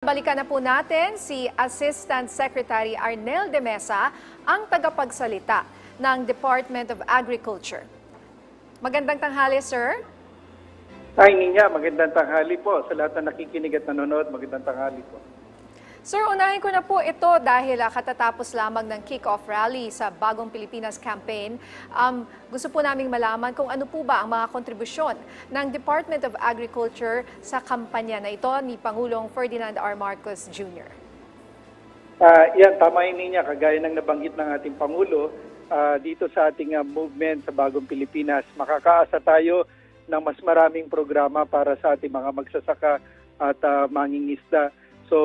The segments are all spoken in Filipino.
Balikan na po natin si Assistant Secretary Arnel de Mesa, ang tagapagsalita ng Department of Agriculture. Magandang tanghali, sir. Ay, Ninya, magandang tanghali po. Sa lahat na nakikinig at nanonood, magandang tanghali po. Sir, unahin ko na po ito dahil ah, katatapos lamang ng kick-off rally sa Bagong Pilipinas Campaign. Um, gusto po naming malaman kung ano po ba ang mga kontribusyon ng Department of Agriculture sa kampanya na ito ni Pangulong Ferdinand R. Marcos Jr. Ah, yan, tama yun Ninya. Kagaya ng nabanggit ng ating Pangulo, ah, dito sa ating ah, movement sa Bagong Pilipinas, makakaasa tayo ng mas maraming programa para sa ating mga magsasaka at ah, mangingisda. So,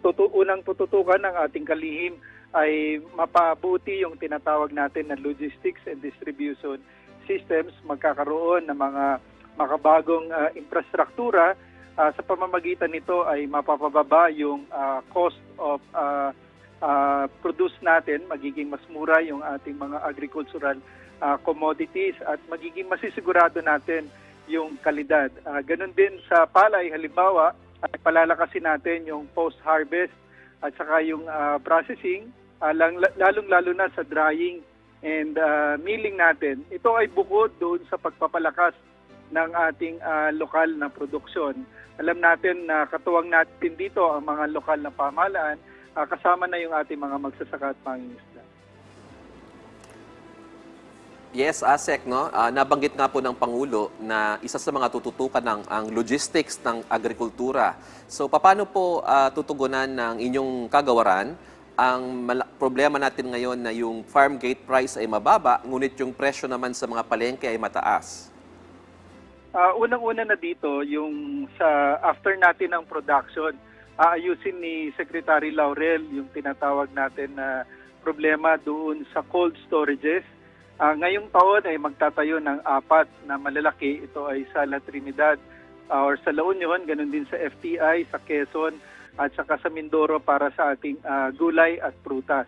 tutu unang tututukan ng ating kalihim ay mapabuti yung tinatawag natin na logistics and distribution systems, magkakaroon ng mga makabagong ah, infrastruktura Ah, sa pamamagitan nito ay mapapababa yung ah, cost of ah, ah, produce natin, magiging mas mura yung ating mga agricultural ah, commodities at magiging masisigurado natin yung kalidad. Ah, ganun din sa palay, halimbawa, ay palalakasin natin yung post-harvest at saka yung ah, processing, lang- lalong-lalo na sa drying and ah, milling natin. Ito ay bukod doon sa pagpapalakas ng ating ah, lokal na produksyon. Alam natin na katuwang natin dito ang mga lokal na pamahalaan, ah, kasama na yung ating mga magsasaka at mangingisda. Yes, ASEC, no? Ah, nabanggit nga po ng Pangulo na isa sa mga tututukan ng ang logistics ng agrikultura. So, paano po ah, tutugunan ng inyong kagawaran ang problema natin ngayon na yung farm gate price ay mababa, ngunit yung presyo naman sa mga palengke ay mataas? Ah, unang-una na dito, yung sa after natin ng production, aayusin ni Secretary Laurel yung tinatawag natin na problema doon sa cold storages. Ah, ngayong taon ay magtatayo ng apat na malalaki. Ito ay sa La Trinidad ah, or sa La Union, ganun din sa FTI, sa Quezon at saka sa Mindoro para sa ating ah, gulay at prutas.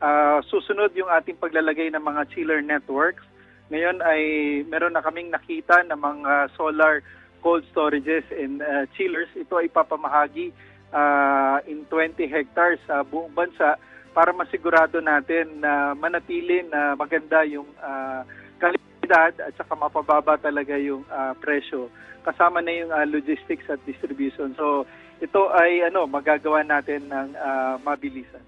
Ah, susunod yung ating paglalagay ng mga chiller networks. Ngayon ay meron na kaming nakita ng mga solar cold storages and uh, chillers. Ito ay papamahagi uh, in 20 hectares sa buong bansa para masigurado natin na manatili na maganda yung uh, kalidad at saka mapababa talaga yung uh, presyo. Kasama na yung uh, logistics at distribution. So ito ay ano magagawa natin ng uh, mabilisan.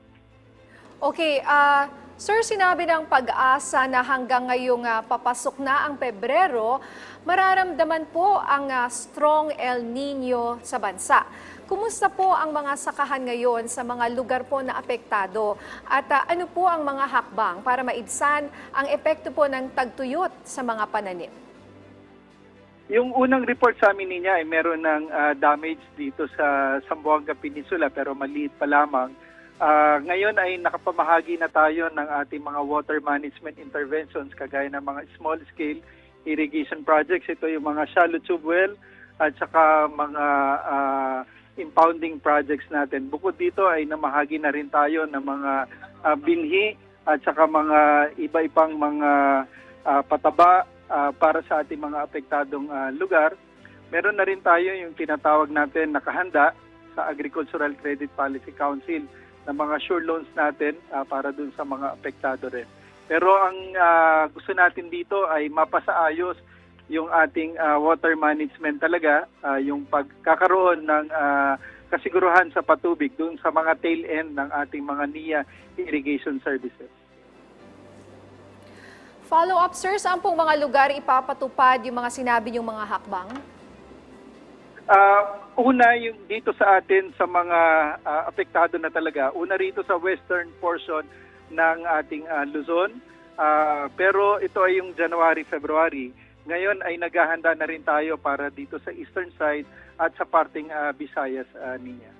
Okay, ah, sir, sinabi ng pag-asa na hanggang ngayong ah, papasok na ang Pebrero, mararamdaman po ang ah, strong El Nino sa bansa. Kumusta po ang mga sakahan ngayon sa mga lugar po na apektado? At ah, ano po ang mga hakbang para maibsan ang epekto po ng tagtuyot sa mga pananim? Yung unang report sa amin niya ay meron ng ah, damage dito sa Zamboanga Peninsula pero maliit pa lamang. Ah, ngayon ay nakapamahagi na tayo ng ating mga water management interventions kagaya ng mga small scale irrigation projects. Ito yung mga shallow tube well at saka mga ah, impounding projects natin. Bukod dito ay namahagi na rin tayo ng mga ah, binhi at saka mga iba-ibang mga ah, pataba ah, para sa ating mga apektadong ah, lugar. Meron na rin tayo yung tinatawag natin nakahanda sa Agricultural Credit Policy Council ng mga sure loans natin ah, para dun sa mga apektado rin. Pero ang ah, gusto natin dito ay mapasaayos yung ating ah, water management talaga, ah, yung pagkakaroon ng ah, kasiguruhan sa patubig dun sa mga tail end ng ating mga NIA irrigation services. Follow-up, sir, saan pong mga lugar ipapatupad yung mga sinabi yung mga hakbang? Ah, una yung dito sa atin sa mga ah, apektado na talaga. Una rito sa western portion ng ating ah, Luzon. Ah, pero ito ay yung January, February. Ngayon ay naghahanda na rin tayo para dito sa eastern side at sa parting ah, Visayas ah, niya.